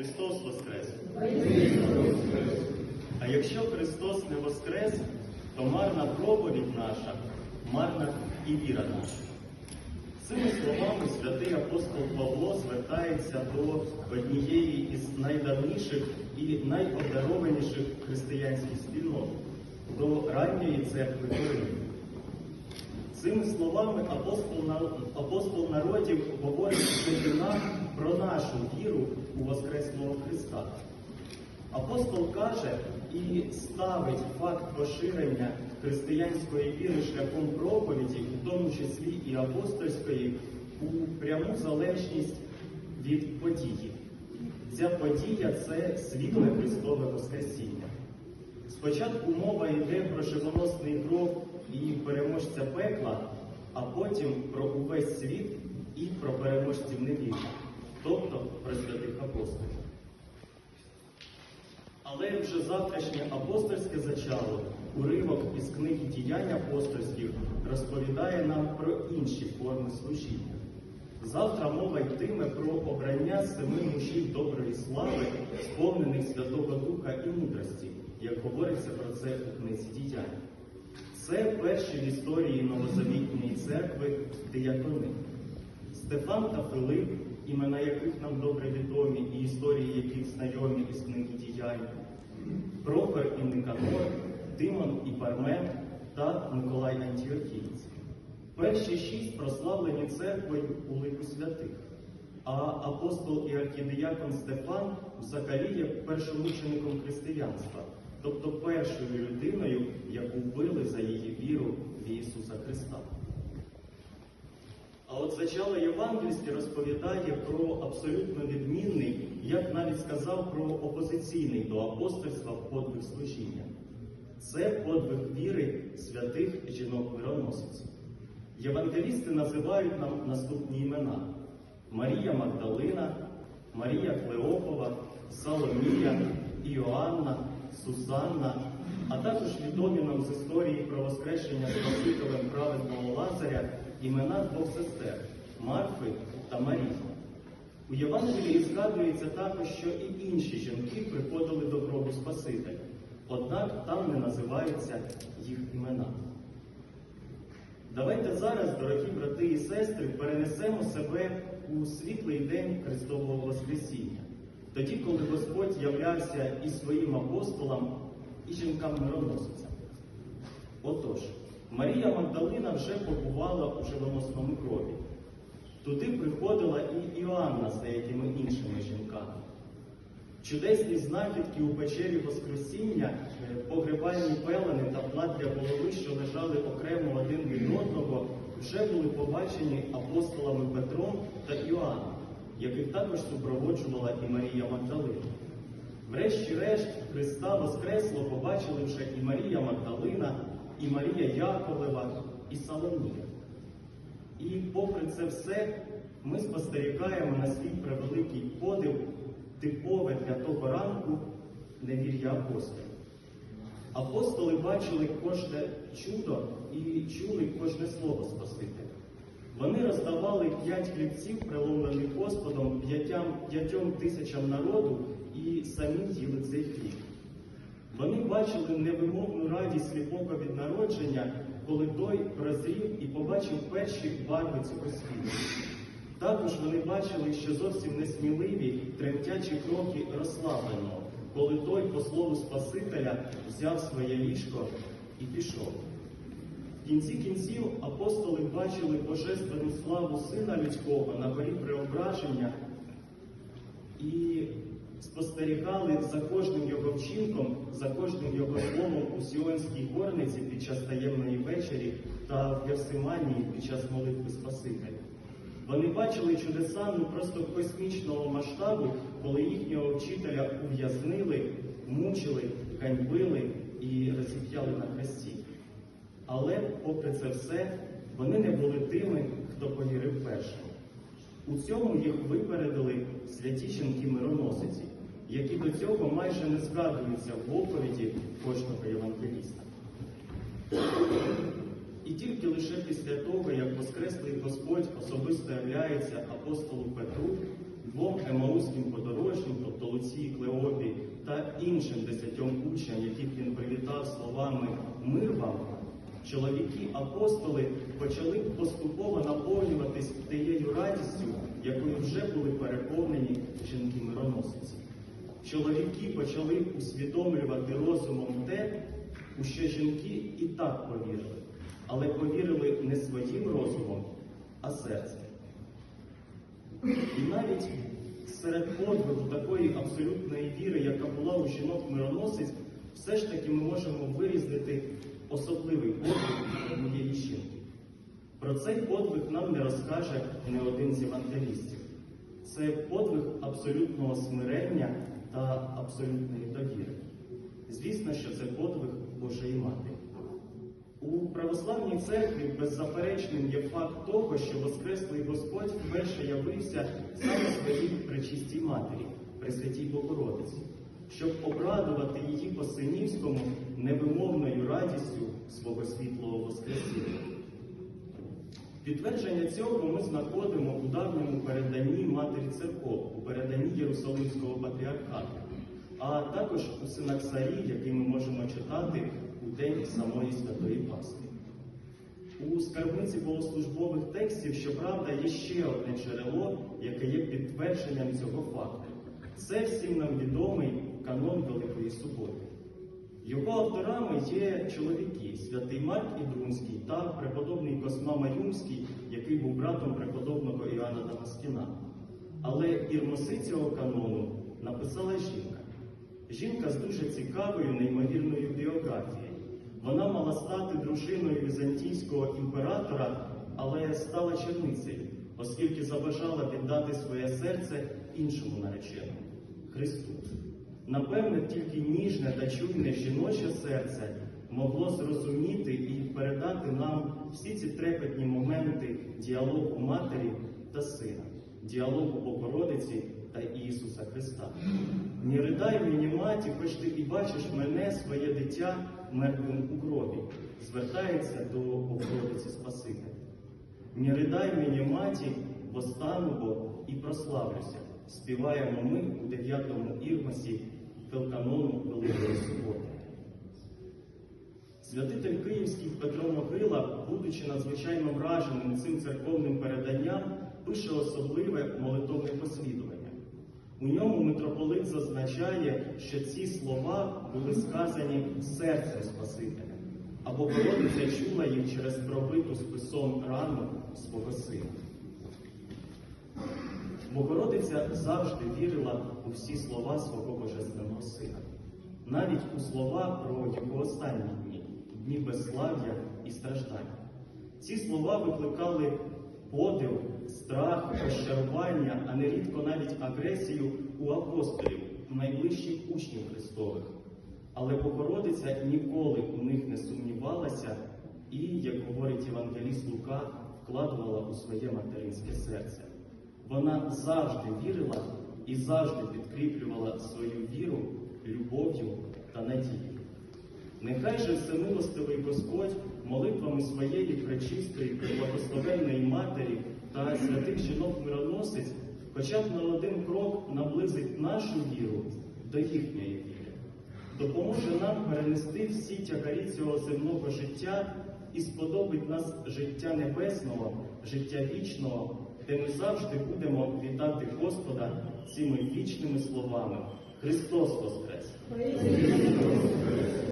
Христос Воскрес! А якщо Христос не Воскрес, то марна проповідь наша, марна і віра наша. Цими словами святий апостол Павло звертається до однієї із найдавніших і найобдарованіших християнських спільнот, до ранньої церкви Коринфу. Цими словами апостол, апостол народів говорить сьогодні нам про нашу віру у Воскреслого Христа. Апостол каже і ставить факт поширення християнської віри шляхом проповіді, в тому числі і апостольської, у пряму залежність від події. Ця подія це світле Христове Воскресіння. Спочатку мова йде про живоносний кров і переможця пекла, а потім про увесь світ і про переможців невірних, тобто про святих апостолів. Але вже завтрашнє апостольське зачало, уривок із книги діянь апостольських розповідає нам про інші форми служіння. Завтра мова йтиме про обрання семи мужів доброї слави, сповнених Святого Духа і мудрості, як говориться про це у книзі діянь. Це перші в історії новозавітньої церкви диякони. Стефан та Филип, імена яких нам добре відомі, і історії яких знайомі із книги діянь, Прохор і Никанор, Тимон і Пармен та Миколай Антіохієць. Перші шість прославлені церквою у лику святих, а апостол і архідіякон Стефан взагалі є першомучеником християнства, тобто першою людиною, яку вбили за її віру в Ісуса Христа. А от зачало Євангельське розповідає про абсолютно відмінний, я б навіть сказав, про опозиційний до апостольства подвиг служіння. Це подвиг віри святих жінок-мироносиць. Євангелісти називають нам наступні імена: Марія Магдалина, Марія Клеопова, Соломія, Іоанна, Сусанна, а також відомі нам з історії про воскрешення Спасителем праведного Лазаря імена двох сестер Марфи та Марії. У Євангелії згадується також, що і інші жінки приходили до гробу Спасителя, однак там не називаються їх імена. Давайте зараз, дорогі брати і сестри, перенесемо себе у світлий день Христового Воскресіння, тоді, коли Господь являвся і своїм апостолам, і жінкам-мироносицям. Отож, Марія Магдалина вже побувала у живоносному крові. Туди приходила і Іоанна з деякими іншими жінками. Чудесні знахідки у печері Воскресіння, е, погребальні пелени та плат для голови, що лежали окремо один від одного, вже були побачені апостолами Петром та Іоанном, яких також супроводжувала і Марія Магдалина. Врешті-решт Христа Воскресло побачили вже і Марія Магдалина, і Марія Яковлева, і Соломія. І попри це все, ми спостерігаємо на свій превеликий подив типове для того ранку невір'я апостолів. Апостоли бачили кожне чудо і чули кожне слово Спасителя. Вони роздавали п'ять хлібців, приломлених Господом п'ятьом тисячам народу, і самі їли цей хліб. Вони бачили невимовну радість сліпого від народження, коли той прозрів і побачив перші барви цього світу. Також вони бачили, що зовсім несміливі, тремтячі кроки розслабленого, коли той, по слову Спасителя, взяв своє ліжко і пішов. В кінці кінців апостоли бачили божественну славу Сина Людського на горі преображення і спостерігали за кожним його вчинком, за кожним його словом у Сіонській горниці під час таємної вечері та в Євсиманії під час молитви Спасителя. Вони бачили чудеса ну просто космічного масштабу, коли їхнього вчителя ув'язнили, мучили, ганьбили і розіп'яли на хресті. Але, попри це все, вони не були тими, хто повірив першим. У цьому їх випередили святі жінки-мироносиці, які до цього майже не згадуються в оповіді кожного євангеліста. І тільки лише після того, як Воскреслий Господь особисто являється апостолу Петру, двом емаузьким подорожнім, тобто Луції Клеопі та іншим десятьом учням, яких він привітав словами Мир вам, чоловіки апостоли почали поступово наповнюватись тією радістю, якою вже були переповнені жінки-мироносиці. Чоловіки почали усвідомлювати розумом те, у що жінки і так повірили, але повірили не своїм розумом, а серцем. І навіть серед подвигу такої абсолютної віри, яка була у жінок-мироносиць, все ж таки ми можемо вирізнити особливий подвиг однієї жінки. Про цей подвиг нам не розкаже не один з евангелістів. Це подвиг абсолютного смирення та абсолютної довіри. Звісно, що це подвиг Божої Матері. У православній церкві беззаперечним є факт того, що Воскреслий Господь вперше явився саме своїй пречистій матері, Пресвятій Богородиці, щоб обрадувати її по синівському невимовною радістю свого світлого Воскресіння. Підтвердження цього ми знаходимо у давньому переданні Матері Церков, у переданні Єрусалимського патріархату, а також у Синаксарі, який ми можемо читати у день самої Святої Пасхи. У скарбниці богослужбових текстів, щоправда, є ще одне джерело, яке є підтвердженням цього факту. Це всім нам відомий канон Великої Суботи. Його авторами є чоловіки святий Марк Ідрунський та преподобний Косма Маюмський, який був братом преподобного Іоанна Дамаскіна. Але ірмоси цього канону написала жінка. Жінка з дуже цікавою, неймовірною біографією. Вона мала стати дружиною візантійського імператора, але стала черницею, оскільки забажала віддати своє серце іншому нареченому Христу. Напевне, тільки ніжне та чуйне жіноче серце могло зрозуміти і передати нам всі ці трепетні моменти діалогу матері та сина, діалогу Богородиці та Ісуса Христа. Не ридай мені, маті, хоч ти і бачиш мене, своє дитя, мертвим у гробі, звертається до Богородиці Спасителя. Не ридай мені, маті, востану бо і прославлюся. Співаємо ми у дев'ятому ірмасі Телканону Великої Суботи. Святитель Київський Петро Могила, будучи надзвичайно враженим цим церковним переданням, пише особливе молитовне послідування. У ньому митрополит зазначає, що ці слова були сказані серцем Спасителя, а Богородиця чула їх через пробиту списом рану свого сина. Богородиця завжди вірила у всі слова свого Божественного Сина, навіть у слова про його останні дні, безслав'я і страждання. Ці слова викликали подив, страх, розчарування, а нерідко навіть агресію у апостолів, у найближчих учнів Христових. Але Богородиця ніколи у них не сумнівалася і, як говорить Євангеліст Лука, вкладувала у своє материнське серце. Вона завжди вірила і завжди підкріплювала свою віру любов'ю та надією. Нехай же всемилостивий Господь молитвами своєї пречистої, преблагословенної Матері та святих жінок-мироносиць хоча б на один крок наблизить нашу віру до їхньої віри, допоможе нам перенести всі тягарі цього земного життя і сподобить нас життя небесного, життя вічного, де ми завжди будемо вітати Господа цими вічними словами. Христос Воскрес!